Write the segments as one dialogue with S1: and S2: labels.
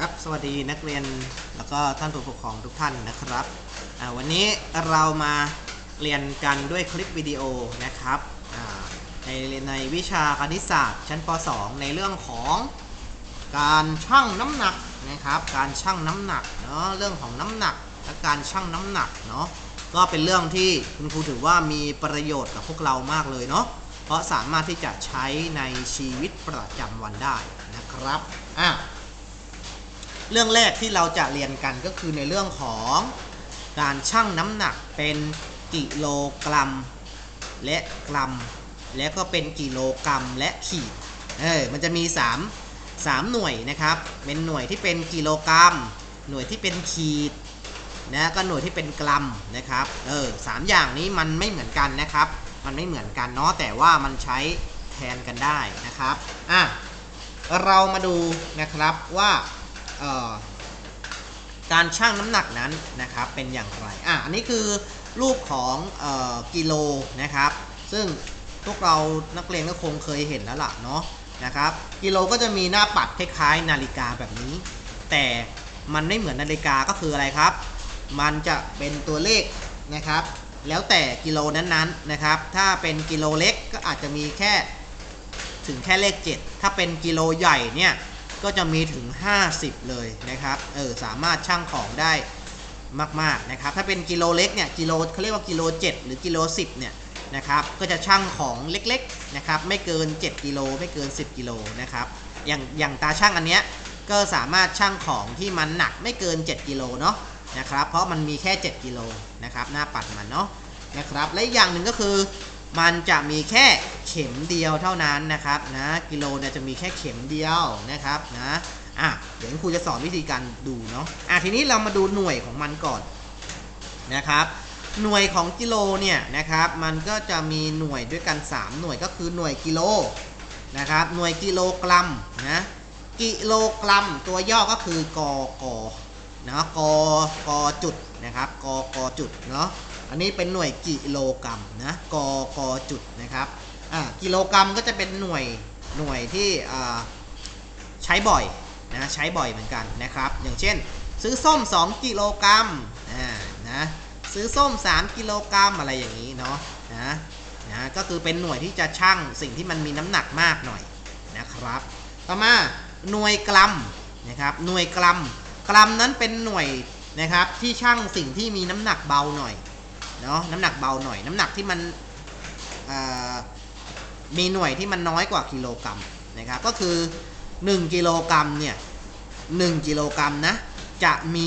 S1: ครับ สวัสดีนักเรียนแล้วก็ท่านผู้ปกครองทุกท่านนะครับวันนี้เรามาเรียนกันด้วยคลิปวิดีโอนะครับในในวิชาคณิตศาสตร์ชั้นป .2 ในเรื่องของการชั่งน้ำหนักนะครับ การชั่งน้ำหนักเนาะเรื่องของน้ำหนักและการชั่งน้ำหนักเนาะก็เป็นเรื่องที่คุณครูถือว่ามีประโยชน์กับพวกเรามากเลยเนาะเพราะสามารถที่จะใช้ในชีวิตประจำวันได้นะครับอะ เรื่องแรกที่เราจะเรียนกันก็คือในเรื่องของการชั่งน้ำหนักเป็นกิโลกรัม และกรัม และก็เป็นกิโลกรัมและขีดเออมันจะมี 3 3 หน่วยนะครับ เป็นหน่วยที่เป็นกิโลกรัม หน่วยที่เป็นขีดนะก็หน่วยที่เป็นกรัมนะครับเออสามอย่างนี้มันไม่เหมือนกันนะครับ มันไม่เหมือนกันเนาะแต่ว่ามันใช้แทนกันได้นะครับอะเรามาดูนะครับว่า การชั่งน้ำหนักนั้นนะครับเป็นอย่างไรอะอันนี้คือรูปของออกิโลนะครับ ซึ่งพวกเรานักเรียนก็คงเคยเห็นแล้วล่ะเนาะนะครับกิโลก็จะมีหน้าปัดคล้ายๆ นาฬิกาแบบนี้ แต่มันไม่เหมือนนาฬิกาก็คืออะไรครับ มันจะเป็นตัวเลขนะครับ แล้วแต่กิโลนั้นๆนะครับ ถ้าเป็นกิโลเล็กก็อาจจะมีแค่ถึงแค่เลข 7 ถ้าเป็นกิโลใหญ่เนี่ย ก็จะมีถึง 50 เลยนะครับ เออสามารถชั่งของได้มากๆนะครับ ถ้าเป็นกิโลเล็กเนี่ยกิโลเขาเรียกว่ากิโล 7 หรือกิโล 10 เนี่ยนะครับ ก็จะชั่งของเล็กๆนะครับ ไม่เกิน 7 กิโลไม่เกิน 10 กิโลนะครับ อย่างอย่างตาช่างอันเนี้ยก็สามารถชั่งของที่มันหนักไม่เกิน 7 กิโลเนาะนะครับ เพราะมันมีแค่ 7 กิโลนะครับ หน้าปัดมันเนาะนะครับ และอีกอย่างหนึ่งก็คือ มันจะมีแค่เข็มเดียวเท่านั้นนะครับนะกิโลเนี่ยจะมีแค่เข็มเดียวนะครับนะอะเดี๋ยวครูจะสอนวิธีการดูเนาะอะทีนี้เรามาดูหน่วยของมันก่อนนะครับหน่วยของกิโลเนี่ยนะครับมันก็จะมีหน่วยด้วยกัน 3 หน่วยก็คือหน่วยกิโลนะครับหน่วยกิโลกรัมนะกิโลกรัมตัวย่อก็คือกกนะกกจุดนะครับกกจุดเนาะ อันนี้เป็นหน่วยกิโลกรัมนะกกจุดนะครับอ่ากิโลกรัมก็จะเป็นหน่วยหน่วยที่อ่าใช้บ่อยนะใช้บ่อยเหมือนกันนะครับ อย่างเช่น ซื้อส้ม 2 กิโลกรัมอ่านะซื้อส้ม 3 กิโลกรัมอะไรอย่างนี้เนาะนะนะก็คือเป็นหน่วยที่จะชั่งสิ่งที่มันมีน้ำหนักมากหน่อยนะครับ ต่อมาหน่วยกรัมนะครับหน่วยกรัมกรัมนั้นเป็นหน่วยนะครับที่ชั่งสิ่งที่มีน้ำหนักเบาหน่อย เนาะน้ำหนักเบาหน่อย น้ำหนักที่มันมีหน่วยที่มันน้อยกว่ากิโลกรัมนะครับก็คือ 1 กิโลกรัมเนี่ย1กิโลกรัมนะจะมี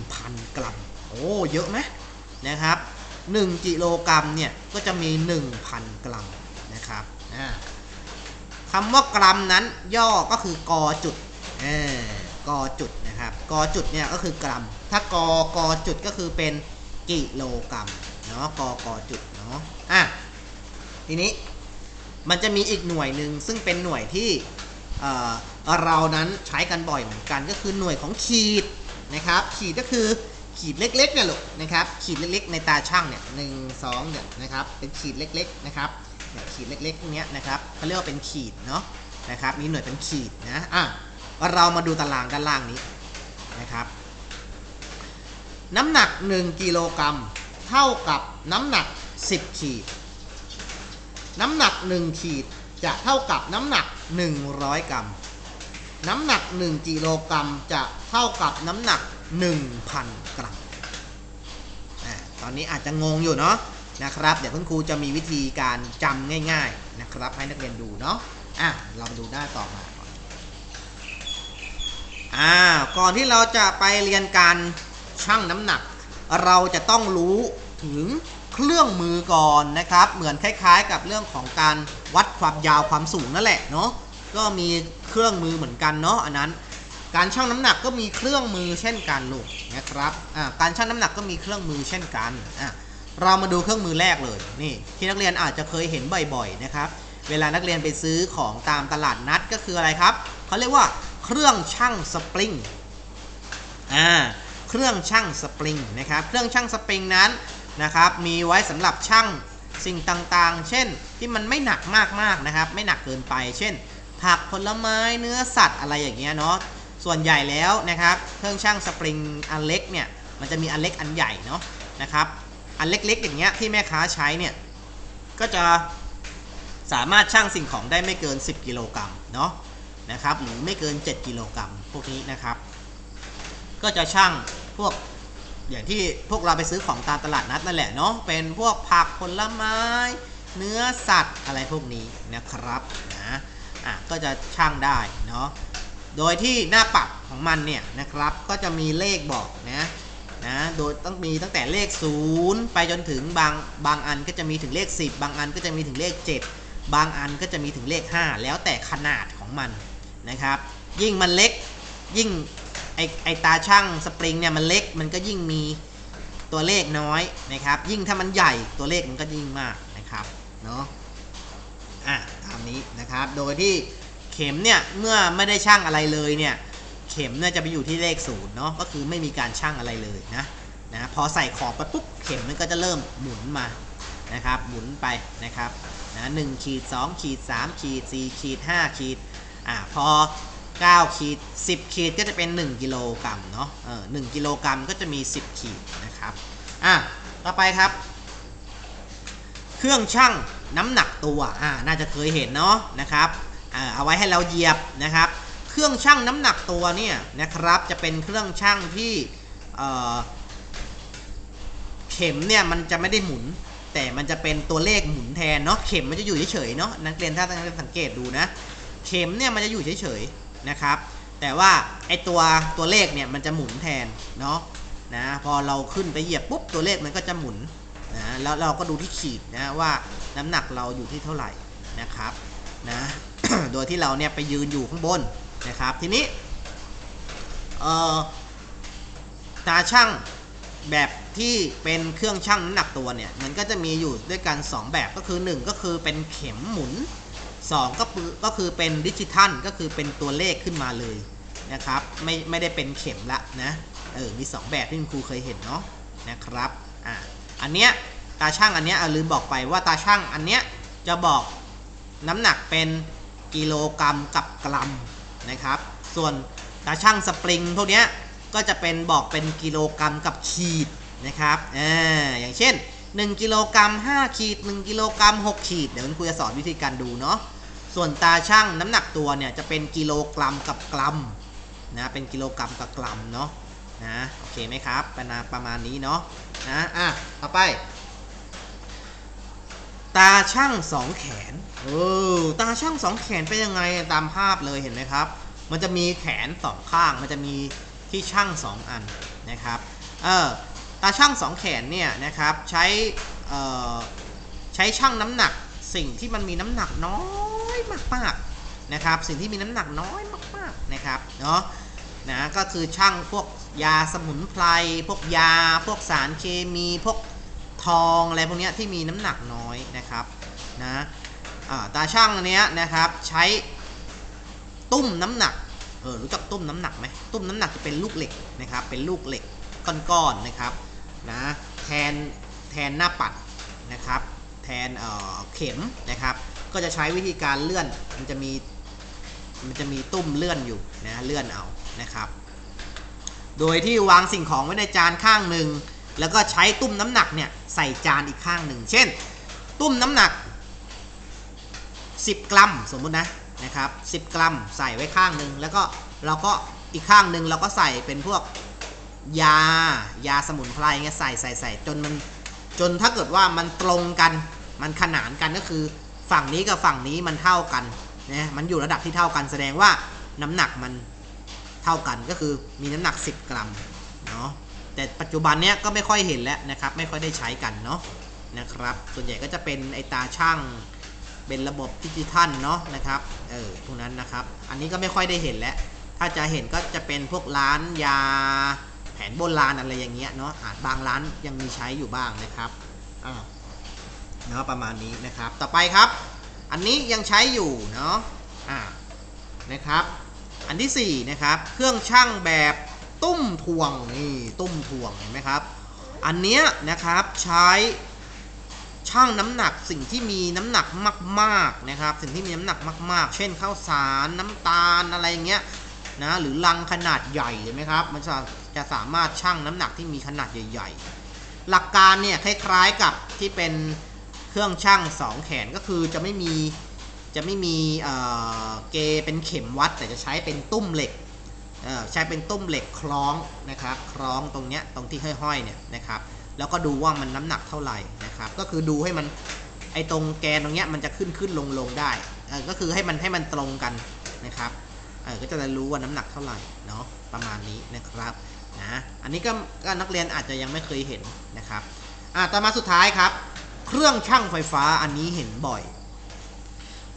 S1: 1,000 กรัมโอ้เยอะไหมนะครับ1กิโลกรัมเนี่ยก็จะมี 1,000 กรัมนะครับคำว่ากรัมนั้นย่อก็คือกอจุดกอจุดนะครับกอจุดเนี่ยก็คือกรัม ถ้ากอกอจุดก็คือเป็นกิโลกรัม เนาะกอกอจุดเนาะอะทีนี้มันจะมีอีกหน่วยหนึ่งซึ่งเป็นหน่วยที่เเรานั้นใช้กันบ่อยเหมือนกันก็คือหน่วยของขีดนะครับ ขีดก็คือขีดเล็กๆเนี่ยลูกนะครับ ขีดเล็กๆ ในตาช่างเนี่ยหนึ่งสองเนี่ยนะครับเป็นขีดเล็กๆนะครับเนี่ยขีดเล็กๆเนี้ยนะครับเขาเรียกว่าเป็นขีดเนาะนะครับมีหน่วยเป็นขีดนะอะเรามาดูตารางด้านล่างนี้นะครับ น้ำหนัก 1 กิโลกรัม เท่ากับน้ำหนัก 10 ขีด น้ำหนัก 1 ขีดจะเท่ากับน้ำหนัก 100 กรัม น้ำหนัก 1 กิโลกรัมจะเท่ากับน้ำหนัก 1,000 กรัมอตอนนี้อาจจะงงอยู่เนาะนะครับ เดี๋ยวคุณครูจะมีวิธีการจำง่าย ๆนะครับ ให้นักเรียนดูเนาะอะเรามาดูหน้าต่อมาก่อนอ่าก่อนที่เราจะไปเรียนการชั่งน้ำหนัก เราจะต้องรู้ ถึงเครื่องมือก่อนนะครับ เหมือนคล้ายๆ กับเรื่องของการวัดความยาวความสูงนั่นแหละเนาะก็มีเครื่องมือเหมือนกันเนาะอันนั้น การชั่งน้ำหนักก็มีเครื่องมือเช่นกันลูกนะครับอ่าการชั่งน้ำหนักก็มีเครื่องมือเช่นกันอ่าเรามาดูเครื่องมือแรกเลยนี่ที่นักเรียนอาจจะเคยเห็นบ่อยๆนะครับ เวลานักเรียนไปซื้อของตามตลาดนัดก็คืออะไรครับเขาเรียกว่าเครื่องชั่งสปริงอ่าเครื่องชั่งสปริงนะครับ เครื่องชั่งสปริงนั้น นะครับ มีไว้สำหรับชั่งสิ่งต่างๆ เช่น ที่มันไม่หนักมากๆนะครับ ไม่หนักเกินไป เช่น ผักผลไม้เนื้อสัตว์อะไรอย่างเงี้ยเนาะ ส่วนใหญ่แล้วนะครับ เครื่องช่างสปริงอันเล็กเนี่ย มันจะมีอันเล็กอันใหญ่เนาะนะครับ อันเล็กๆ อย่างเงี้ยที่แม่ค้าใช้เนี่ย ก็จะสามารถช่างสิ่งของได้ไม่เกิน 10 กิโลกรัมเนาะนะครับ หรือไม่เกิน 7 กิโลกรัมพวกนี้นะครับ ก็จะช่างพวก อย่างที่พวกเราไปซื้อของตามตลาดนัดนั่นแหละเนาะเป็นพวกผักผลไม้ เนื้อสัตว์อะไรพวกนี้นะครับนะอะก็จะช่างได้เนาะโดยที่หน้าปัดของมันเนี่ยนะครับก็จะมีเลขบอกนะนะโดยต้องมีตั้งแต่เลข 0 ไปจนถึงบางบางอันก็จะมีถึงเลข 10 บางอันก็จะมีถึงเลข 7 บางอันก็จะมีถึงเลข 5 แล้วแต่ขนาดของมันนะครับ ยิ่งมันเล็กยิ่ง ไอไอตาช่างสปริงเนี่ยมันเล็กมันก็ยิ่งมีตัวเลขน้อยนะครับ ยิ่งถ้ามันใหญ่ตัวเลขมันก็ยิ่งมากนะครับเนาะอะตามนี้นะครับ โดยที่เข็มเนี่ยเมื่อไม่ได้ช่างอะไรเลยเนี่ยเข็มเนี่ยจะไปอยู่ที่เลขศูนย์เนาะก็คือไม่มีการช่างอะไรเลยนะนะพอใส่ขอบไปปุ๊บเข็มมันก็จะเริ่มหมุนมานะครับหมุนไปนะครับนะหนึ่งขีดสองขีดสามขีดสี่ขีดห้าขีดอ่าพอ 9ขีด10 ขีดก็จะเป็น 1 กิโลกรัมเนาะเออ1กิโลกรัมก็จะมี 10 ขีดนะครับอะต่อไปครับ เครื่องชั่งน้ำหนักตัวอ่าน่าจะเคยเห็นเนาะนะครับอ่าเอาไว้ให้เราเหยียบนะครับ เครื่องชั่งน้ำหนักตัวเนี่ยนะครับจะเป็นเครื่องชั่งที่เอ่อเข็มเนี่ยมันจะไม่ได้หมุน แต่มันจะเป็นตัวเลขหมุนแทนเนาะเข็มมันจะอยู่เฉยๆเนาะนักเรียนถ้านักเรียนสังเกตดูนะ เข็มเนี่ยมันจะอยู่เฉยๆ นะครับ แต่ว่าไอตัวตัวเลขเนี่ยมันจะหมุนแทนเนาะนะพอเราขึ้นไปเหยียบปุ๊บตัวเลขมันก็จะหมุนนะแล้วเราก็ดูที่ขีดนะว่าน้ำหนักเราอยู่ที่เท่าไหร่นะครับนะโดยที่เราเนี่ยไปยืนอยู่ข้างบนนะครับ ทีนี้เอ่อตาช่างแบบที่เป็นเครื่องชั่งน้ำหนักตัวเนี่ยมันก็จะมีอยู่ด้วยกัน 2 แบบก็คือ 1 ก็คือเป็นเข็มหมุน 2ก็คือก็คือเป็นดิจิทัลก็คือเป็นตัวเลขขึ้นมาเลยนะครับ ไม่ไม่ได้เป็นเข็มละนะเออมี 2 แบบที่คุณครูเคยเห็นเนาะนะครับอ่าอันเนี้ยตาช่างอันเนี้ยเอาลืมบอกไปว่าตาช่างอันเนี้ยจะบอกน้ำหนักเป็นกิโลกรัมกับกรัมนะครับ ส่วนตาช่างสปริงพวกเนี้ยก็จะเป็นบอกเป็นกิโลกรัมกับขีดนะครับอ่าอย่างเช่น 1 กิโลกรัม5ขีด 1 กิโลกรัม6ขีด เดี๋ยวคุณครูจะสอนวิธีการดูเนาะ ส่วนตาช่างน้ำหนักตัวเนี่ยจะเป็นกิโลกรัมกับกรัมนะเป็นกิโลกรัมกับกรัมเนาะนะโอเคไหมครับประมาณประมาณนี้เนาะนะอะต่อไป ตาช่างสองแขนเออตาช่างสองแขนเป็นยังไงตามภาพเลยเห็นไหมครับ มันจะมีแขนสองข้างมันจะมีที่ช่างสองอันนะครับเออตาช่างสองแขนเนี่ยนะครับใช้เออใช้ช่างน้ำหนักสิ่งที่มันมีน้ำหนักน้อย มากๆนะครับ สิ่งที่มีน้ำหนักน้อยมากๆนะครับเนาะนะก็คือช่างพวกยาสมุนไพรพวกยา พวกสารเคมีพวกทองอะไรพวกเนี้ยที่มีน้ำหนักน้อยนะครับนะตาช่างอันเนี้ยนะครับใช้ตุ้มน้ำหนักเออรู้จักตุ้มน้ำหนักไหมตุ้มน้ำหนักจะเป็นลูกเหล็กนะครับ เป็นลูกเหล็กก้อนๆนะครับนะแทนแทนหน้าปัดนะครับ แทนเออเข็มนะครับ ก็จะใช้วิธีการเลื่อน มันจะมี มันจะมีตุ้มเลื่อนอยู่นะเลื่อนเอานะครับ โดยที่วางสิ่งของไว้ในจานข้างหนึ่ง แล้วก็ใช้ตุ้มน้ำหนักเนี่ยใส่จานอีกข้างหนึ่ง เช่น ตุ้มน้ำหนัก 10 กรัมสมมุตินะนะครับ10 กรัมใส่ไว้ข้างหนึ่งแล้วก็เราก็อีกข้างหนึ่งเราก็ใส่เป็นพวกยายาสมุนไพรเงี้ยใส่ใส่ใส่จนมันจนถ้าเกิดว่ามันตรงกันมันขนานกันก็คือ ฝั่งนี้กับฝั่งนี้มันเท่ากันนะมันอยู่ระดับที่เท่ากันแสดงว่าน้ำหนักมันเท่ากันก็คือมีน้ำหนัก 10 กรัมเนาะแต่ปัจจุบันเนี้ยก็ไม่ค่อยเห็นแล้วนะครับ ไม่ค่อยได้ใช้กันเนาะนะครับ ส่วนใหญ่ก็จะเป็นไอตาช่างเป็นระบบดิจิทัลเนาะนะครับเออพวกนั้นนะครับ อันนี้ก็ไม่ค่อยได้เห็นแล้ว ถ้าจะเห็นก็จะเป็นพวกร้านยาแผนโบราณอะไรอย่างเงี้ยเนาะอาจบางร้านยังมีใช้อยู่บ้างนะครับอ่า เนาะประมาณนี้นะครับ ต่อไปครับ อันนี้ยังใช้อยู่เนาะอ่านะครับ อันที่สี่นะครับเครื่องช่างแบบตุ้มทวงนี่ตุ้มทวงเห็นไหมครับ อันเนี้ยนะครับใช้ชั่งน้ำหนักสิ่งที่มีน้ำหนักมากๆนะครับ สิ่งที่มีน้ำหนักมาก ๆ เช่นข้าวสารน้ำตาลอะไรอย่างเงี้ยนะหรือลังขนาดใหญ่เห็นไหมครับ มันจะจะสามารถชั่งน้ำหนักที่มีขนาดใหญ่ ๆ หลักการเนี่ยคล้ายๆกับที่เป็น เครื่องชั่งสองแขนก็คือจะไม่มีจะไม่มีเกเป็นเข็มวัด แต่จะใช้เป็นตุ้มเหล็กใช้เป็นตุ้มเหล็กคล้องนะครับคล้องตรงเนี้ยตรงที่ห้อยๆเนี่ยนะครับแล้วก็ดูว่ามันน้ำหนักเท่าไหร่นะครับก็คือดูให้มันไอตรงแกนตรงเนี้ยมันจะขึ้นขึ้นลงลงได้ก็คือให้มันให้มันตรงกันนะครับก็จะได้รู้ว่าน้ำหนักเท่าไหร่เนาะประมาณนี้นะครับนะอันนี้ก็ก็นักเรียนอาจจะยังไม่เคยเห็นนะครับอะต่อมาสุดท้ายครับ เครื่องชั่งไฟฟ้าอันนี้เห็นบ่อย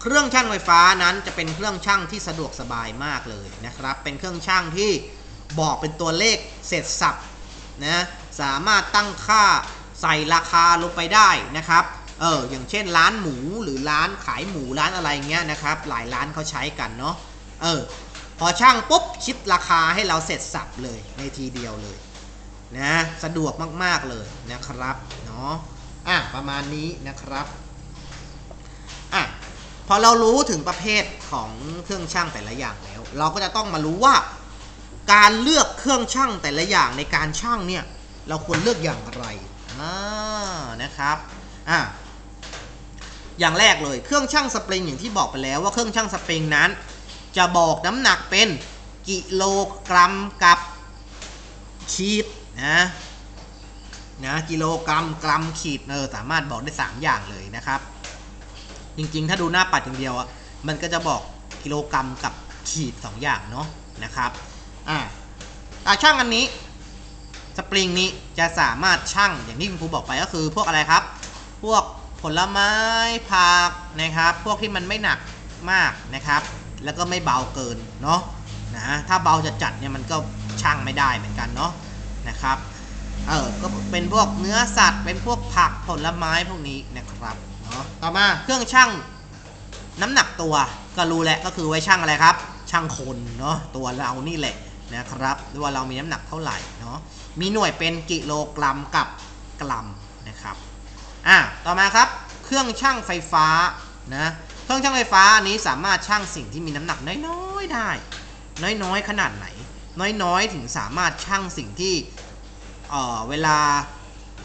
S1: เครื่องชั่งไฟฟ้านั้นจะเป็นเครื่องชั่งที่สะดวกสบายมากเลยนะครับ เป็นเครื่องชั่งที่บอกเป็นตัวเลขเสร็จสับนะสามารถตั้งค่าใส่ราคาลงไปได้นะครับเอออย่างเช่นร้านหมูหรือร้านขายหมูร้านอะไรเงี้ยนะครับ หลายร้านเขาใช้กันเนาะเออพอช่างปุ๊บคิดราคาให้เราเสร็จสับเลยในทีเดียวเลยนะสะดวกมาก ๆ เลยนะครับเนาะ อะประมาณนี้นะครับอะพอเรารู้ถึงประเภทของเครื่องช่างแต่ละอย่างแล้ว เราก็จะต้องมารู้ว่า การเลือกเครื่องช่างแต่ละอย่างในการช่างเนี่ย เราควรเลือกอย่างไรอ่านะครับอะอย่างแรกเลยเครื่องช่างสปริงอย่างที่บอกไปแล้วว่าเครื่องช่างสปริงนั้น จะบอกน้ำหนักเป็นกิโลกรัมกับขีดนะ นะกิโลกรัมกรัมขีดเออสามารถบอกได้ 3 อย่างเลยนะครับ จริงๆ ถ้าดูหน้าปัดอย่างเดียวอะมันก็จะบอกกิโลกรัมกับขีด 2 อย่างเนาะนะครับอ่าตาช่างอันนี้สปริงนี้จะสามารถช่างอย่างที่คุณครูบอกไปก็คือพวกอะไรครับ พวกผลไม้ผักนะครับ พวกที่มันไม่หนักมากนะครับ แล้วก็ไม่เบาเกินเนาะนะถ้าเบาจะจัดเนี่ยมันก็ช่างไม่ได้เหมือนกันเนาะนะครับ เออก็เป็นพวกเนื้อสัตว์ เป็นพวกผักผลไม้พวกนี้นะครับเนาะต่อมาเครื่องช่างน้ำหนักตัวก็รู้แหละก็คือไว้ช่างอะไรครับช่างคนเนาะตัวเรานี่แหละนะครับว่าเรามีน้ำหนักเท่าไหร่เนาะมีหน่วยเป็นกิโลกรัมกับกรัมนะครับอะต่อมาครับเครื่องช่างไฟฟ้านะเครื่องช่างไฟฟ้าอันนี้สามารถช่างสิ่งที่มีน้ำหนักน้อยๆได้ น้อยๆขนาดไหน น้อยๆ ถึงสามารถช่างสิ่งที่ เอ่อเวลา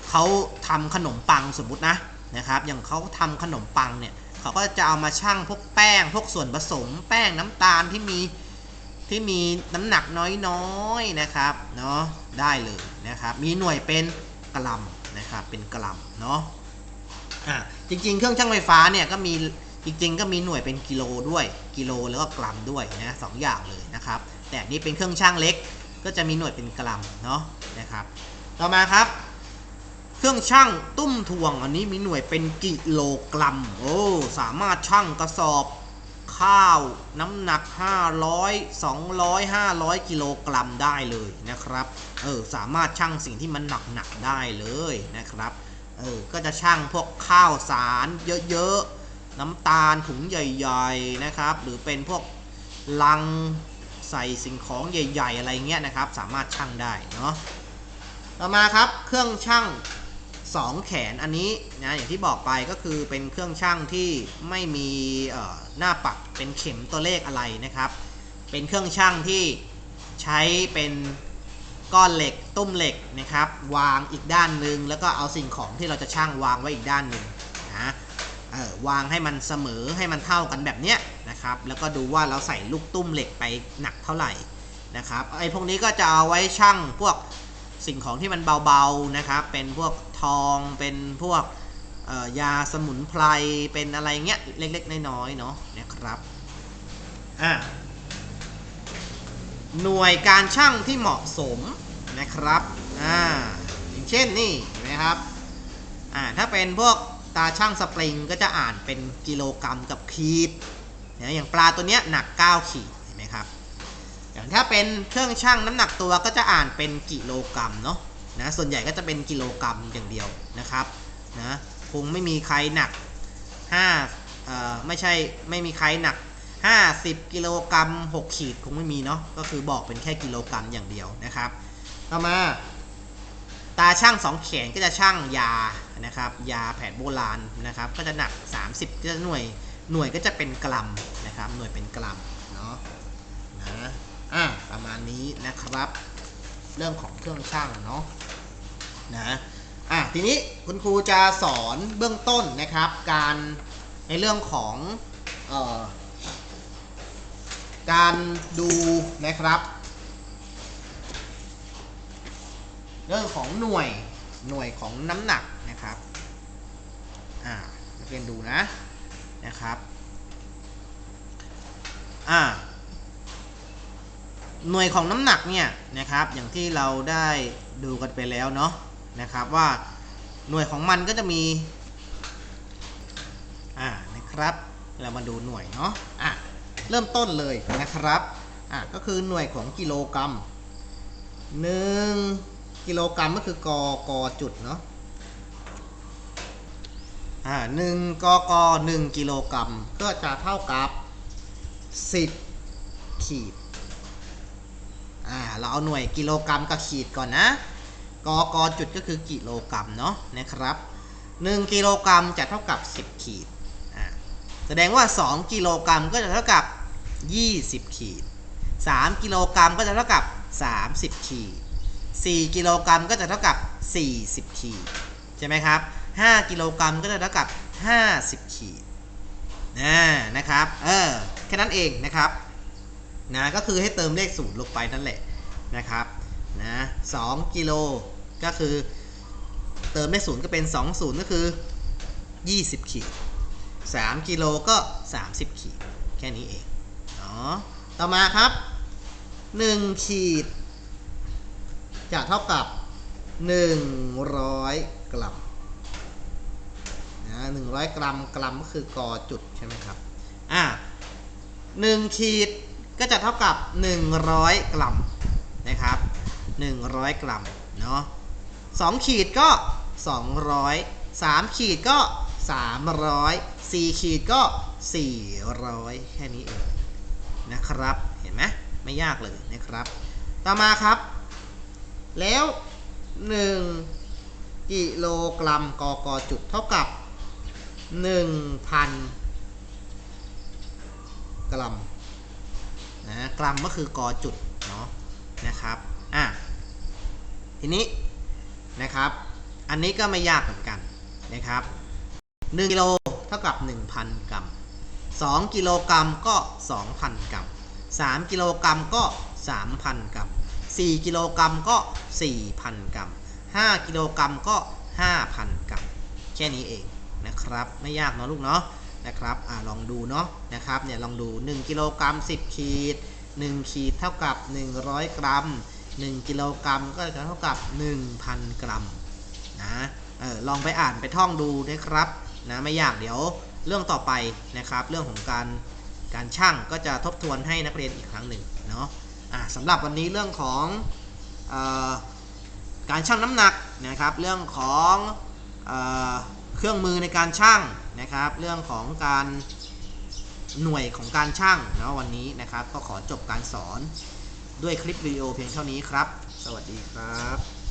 S1: เขาทำขนมปังสมมตินะนะครับ อย่างเขาทำขนมปังเนี่ยเขาก็จะเอามาชั่งพวกแป้ง พวกส่วนผสม แป้งน้ำตาลที่มีที่มีน้ำหนักน้อยๆนะครับเนาะได้เลยนะครับ มีหน่วยเป็นกรัมนะครับเป็นกรัมเนาะอะจริง ๆ เครื่องชั่งไฟฟ้าเนี่ยก็มีจริงๆก็มีหน่วยเป็นกิโลด้วยกิโลแล้วก็กรัมด้วยนะสองอย่างเลยนะครับ แต่นี่เป็นเครื่องชั่งเล็กก็จะมีหน่วยเป็นกรัมเนาะนะครับ ต่อมาครับ เครื่องช่างตุ้มทวงอันนี้มีหน่วยเป็นกิโลกรัม โอ้สามารถชั่งกระสอบ ข้าวน้ำหนัก 500 200 500 กิโลกรัมได้เลยนะครับเออสามารถชั่งสิ่งที่มันหนักหนักได้เลยนะครับเออก็จะชั่งพวกข้าวสารเยอะๆ น้ำตาลถุงใหญ่ๆนะครับ หรือเป็นพวกลังใส่สิ่งของใหญ่ ๆ อะไรเงี้ยนะครับ สามารถชั่งได้เนาะ ต่อมาครับเครื่องชั่ง2 แขนอันนี้นะอย่างที่บอกไปก็คือเป็นเครื่องชั่งที่ไม่มีหน้าปักเป็นเข็มตัวเลขอะไรนะครับ เป็นเครื่องชั่งที่ใช้เป็นก้อนเหล็กตุ้มเหล็กนะครับ วางอีกด้านหนึ่งแล้วก็เอาสิ่งของที่เราจะชั่งวางไว้อีกด้านหนึ่งนะเออวางให้มันเสมอให้มันเท่ากันแบบเนี้ยนะครับ แล้วก็ดูว่าเราใส่ลูกตุ้มเหล็กไปหนักเท่าไหร่นะครับไอ้พวกนี้ก็จะเอาไว้ชั่งพวก สิ่งของที่มันเบาๆนะครับ เป็นพวกทองเป็นพวกยาสมุนไพรเป็นอะไรเงี้ยเล็กๆน้อยๆเนาะนะครับอะหน่วยการช่างที่เหมาะสมนะครับอ่าอย่างเช่นนี่เห็นไหมครับอ่าถ้าเป็นพวกตาช่างสปริงก็จะอ่านเป็นกิโลกรัมกับขีดนะอย่างปลาตัวเนี้ยหนัก 9 ขีด ถ้าเป็นเครื่องชั่งน้ำหนักตัวก็จะอ่านเป็นกิโลกรัมเนาะนะส่วนใหญ่ก็จะเป็นกิโลกรัมอย่างเดียวนะครับนะคงไม่มีใครหนัก5เอ่อไม่ใช่ไม่มีใครหนัก 50 กิโลกรัม 6 ขีดคงไม่มีเนาะก็คือบอกเป็นแค่กิโลกรัมอย่างเดียวนะครับ ต่อมา ตาช่างสองแขนก็จะช่างยานะครับยาแผนโบราณนะครับก็จะหนัก 30ก็จะหน่วยหน่วยก็จะเป็นกรัมนะครับหน่วยเป็นกรัมเนาะนะ อ่าประมาณนี้นะครับ เรื่องของเครื่องช่างเนาะนะอะทีนี้คุณครูจะสอนเบื้องต้นนะครับ การในเรื่องของเอ่อการดูนะครับ เรื่องของหน่วยหน่วยของน้ำหนักนะครับอ่าเรียนดูนะนะครับอ่า หน่วยของน้ำหนักเนี่ยนะครับอย่างที่เราได้ดูกันไปแล้วเนาะนะครับว่าหน่วยของมันก็จะมีอ่านะครับเรามาดูหน่วยเนาะอะเริ่มต้นเลยนะครับอะก็คือหน่วยของกิโลกรัม1กิโลกรัมก็คือกกจุดเนาะอ่าหนึ่งกกหนึ่งกิโลกรัมก็จะเท่ากับ 10 ขีด อ่าเราเอาหน่วยกิโลกรัมกับขีดก่อนนะกกจุดก็คือกิโลกรัมเนาะนะครับ 1 กิโลกรัมจะเท่ากับ 10 ขีดอ่าแสดงว่า 2 กิโลกรัมก็จะเท่ากับ 20 ขีด 3 กิโลกรัมก็จะเท่ากับ 30 ขีด 4 กิโลกรัมก็จะเท่ากับ 40 ขีดใช่ไหมครับ 5 กิโลกรัมก็จะเท่ากับ 50 ขีดนะนะครับ เออ แค่นั้นเองนะครับ นะก็คือให้เติมเลขศูนย์ลงไปนั่นแหละนะครับนะสองกิโลก็คือเติมเลขศูนย์ก็เป็น2ศูนย์ก็คือ 20 ขีด 3 กิโลก็ 30 ขีด แค่นี้เองเนาะต่อมาครับ 1 ขีด จะเท่ากับ 100 กรัมนะ100 กรัม กรัมก็คือกอจุดใช่ไหมครับ อ่า1ขีด ก็จะเท่ากับ 100 กรัมนะครับ 100 กรัมเนาะ2ขีดก็ 200 3 ขีดก็ 300 4 ขีดก็ 400 แค่นี้เองนะครับเห็นไหมไม่ยากเลยนะครับ ต่อมาครับ แล้ว 1 กิโลกรัมกกจุดเท่ากับ 1,000 กรัม นะกรัมก็คือกอจุดเนาะนะครับอะทีนี้นะครับ อันนี้ก็ไม่ยากเหมือนกันนะครับ1กิโลเท่ากับ 1,000 กรัม 2 กิโลกรัมก็ 2,000 กรัม 3 กิโลกรัมก็ 3,000 กรัม 4 กิโลกรัมก็ 4,000 กรัม 5 กิโลกรัมก็ 5,000 กรัม แค่นี้เองนะครับ ไม่ยากเนาะลูกเนาะ นะครับอลองดูเนาะนะครับเนี่ยลองดู 1กิโลกรัม10 ขีด 1 ขีดเท่ากับ 100 กรัม 1 กิโลกรัมก็จะเท่ากับ 1,000 กรัมนะเออลองไปอ่านไปท่องดูนะครับนะไม่ยากเดี๋ยวเรื่องต่อไปนะครับ เรื่องของการการช่างก็จะทบทวนให้นักเรียนอีกครั้งหนึ่งเนาะอ่าสำหรับวันนี้เรื่องของออการชั่งน้ำหนักนะครับ เรื่องของเออเครื่องมือในการช่าง นะครับ เรื่องของการหน่วยของการช่างนะวันนี้นะครับ ก็ขอจบการสอนด้วยคลิปวิดีโอเพียงเท่านี้ครับ สวัสดีครับ